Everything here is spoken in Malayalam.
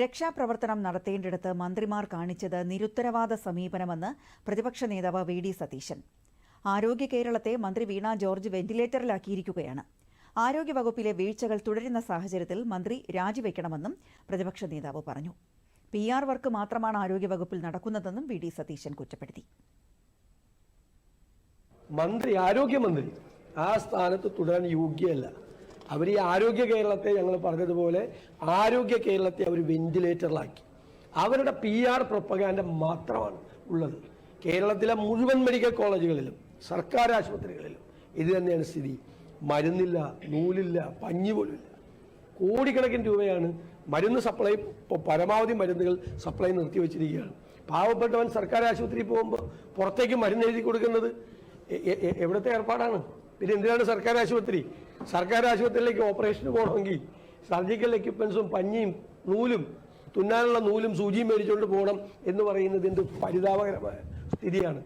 രക്ഷാപ്രവർത്തനം നടത്തേണ്ടിടത്ത് മന്ത്രിമാർ കാണിച്ചത് നിരുത്തരവാദ സമീപനമെന്ന് പ്രതിപക്ഷ നേതാവ് വി ഡി സതീശൻ. ആരോഗ്യ കേരളത്തെ മന്ത്രി വീണ ജോർജ് വെന്റിലേറ്ററിലാക്കിയിരിക്കുകയാണ്. ആരോഗ്യവകുപ്പിലെ വീഴ്ചകൾ തുടരുന്ന സാഹചര്യത്തിൽ മന്ത്രി രാജിവെക്കണമെന്നും പ്രതിപക്ഷ നേതാവ് പറഞ്ഞു. പി ആർ വർക്ക് മാത്രമാണ് ആരോഗ്യവകുപ്പിൽ നടക്കുന്നതെന്നും വി ഡി സതീശൻ കുറ്റപ്പെടുത്തി. മന്ത്രി ആരോഗ്യമന്ത്രി ആ സ്ഥാനത്ത് തുടരാൻ യോഗ്യമല്ല അവർ ഈ ആരോഗ്യ കേരളത്തെ ഞങ്ങൾ പറഞ്ഞതുപോലെ ആരോഗ്യ കേരളത്തെ അവർ വെന്റിലേറ്ററിലാക്കി അവരുടെ പി ആർ പ്രൊപ്പകാൻഡ മാത്രമാണ് ഉള്ളത്. കേരളത്തിലെ മുഴുവൻ മെഡിക്കൽ കോളേജുകളിലും സർക്കാർ ആശുപത്രികളിലും ഇത് തന്നെയാണ് സ്ഥിതി. മരുന്നില്ല നൂലില്ല പഞ്ഞി പോലുമില്ല കോടിക്കണക്കിന് രൂപയാണ് മരുന്ന് സപ്ലൈ പരമാവധി മരുന്നുകൾ സപ്ലൈ നിർത്തിവെച്ചിരിക്കുകയാണ് പാവപ്പെട്ടവൻ സർക്കാർ ആശുപത്രിയിൽ പോകുമ്പോൾ പുറത്തേക്ക് മരുന്ന് എഴുതി കൊടുക്കുന്നത് എവിടുത്തെ ഏർപ്പാടാണ്? പിന്നെ എന്തിനാണ് സർക്കാർ ആശുപത്രി? സർക്കാർ ആശുപത്രിയിലേക്ക് ഓപ്പറേഷന് പോകണമെങ്കിൽ സർജിക്കൽ എക്യുപ്മെൻസും പഞ്ഞിയും നൂലും തുന്നാനുള്ള നൂലും സൂചിയും മേടിച്ചുകൊണ്ട് പോകണം എന്ന് പറയുന്നത് എന്ത് പരിതാപകരമായ സ്ഥിതിയാണ്.